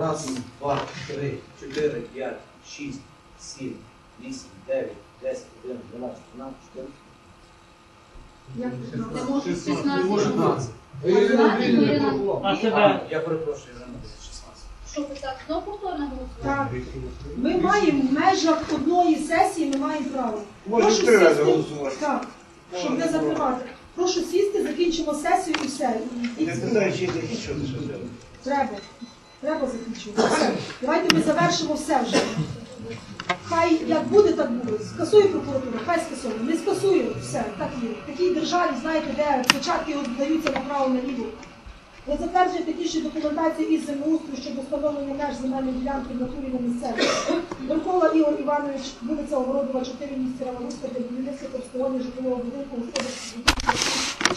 Раз, два, три, чотири, п'ять, шість, сім, вісім, дев'ять, десять, одинадцять, дванадцять, тринадцять, чотирнадцять. Як Не можу 16. може Шістнадцять. А А, себе? я перепрошую, Ірина, 16. Що писати? Знову повторно голосувати? Так. Ми маємо в межах одної сесії, ми маємо право. Може Прошу три рази сісти. голосувати. Так, щоб не закривати. Прошу сісти, закінчимо сесію і все. І- і- Не питаю, чи закінчувати, що треба. Треба. Треба закінчувати. Все. Давайте ми завершимо все вже. Хай як буде, так буде. Скасує прокуратура, хай скасує. Не скасує, все, так є. В такій державі, знаєте, де початки даються направо наліво. Ви затверджує технічні документації із землеустрою щодо встановлення меж земельної ділянки в натурі на місцевості. Верхола Ігор Іванович, вулиця Огородова, 4 місця Равануська, де будівництво та житлового будинку.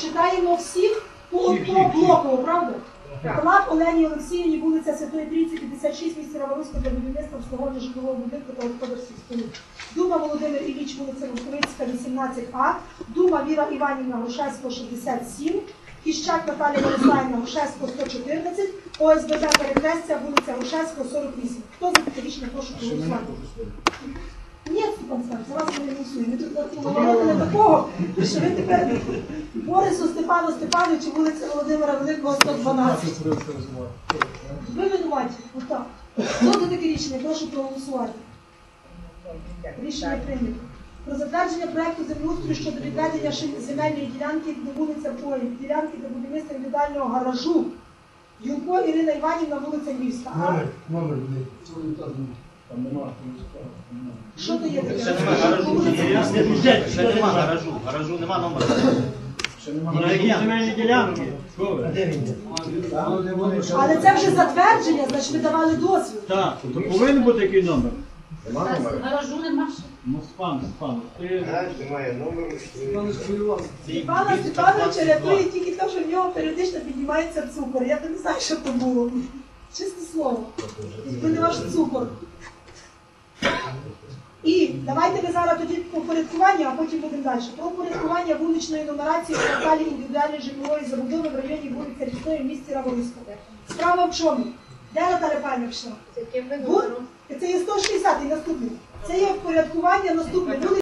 Читаємо всіх по одному блоку, правда? Палат Олені Олексіївні, вулиця Святої Трійці, 56, місце Равануська, для будівництва обслуговування житлового будинку та господарських споруд. Дума Володимир Ілліч, вулиця Московицька, 18А. Дума Віра Іванівна Грушевського, 67. Кіщак Наталія Ярославівна Грушевського, 114. ОСББ Перехрестя, вулиця Грушевського, 48. Хто за таке рішення, прошу проголосувати. Ні, Степан Степанович, за не голосуємо. Ми Борису Степану Степановичу, вулиця Володимира Великого, 112. Ви винуваті. Отак. Хто за таке рішення? Прошу проголосувати. Рішення прийнято. Про затвердження проекту землеустрою щодо відведення земельної ділянки до вулиця Полі, ділянки для будівництва індивідуального гаражу. Юрко Ірина Іванівна, вулиця Львівська. Номер, номер, там нема. що то є таке? Ще нема гаражу. Ще нема гаражу. Гаражу нема номера. Ще нема. Ну, які земельні ділянки? Але це вже затвердження, значить ви давали дозвіл. Так, то повинен бути такий номер. Нема номера? Гаражу нема ще. Ну, спан, спан. Ти- Знаєш, немає номеру. Степана Степановича рятує тільки те, що в нього періодично піднімається цукор. Я не знаю, що це було. Чисте слово. Не ваш цукор. І давайте ми зараз тоді по порядкуванню, а потім будемо далі. Про порядкування вуличної нумерації в кварталі індивідуальної житлової забудови в районі вулиці Річної в місті Раволуська. Справа в чому? Де Наталя Пальна пішла? Це є 160 і наступний. Це є впорядкування наступне.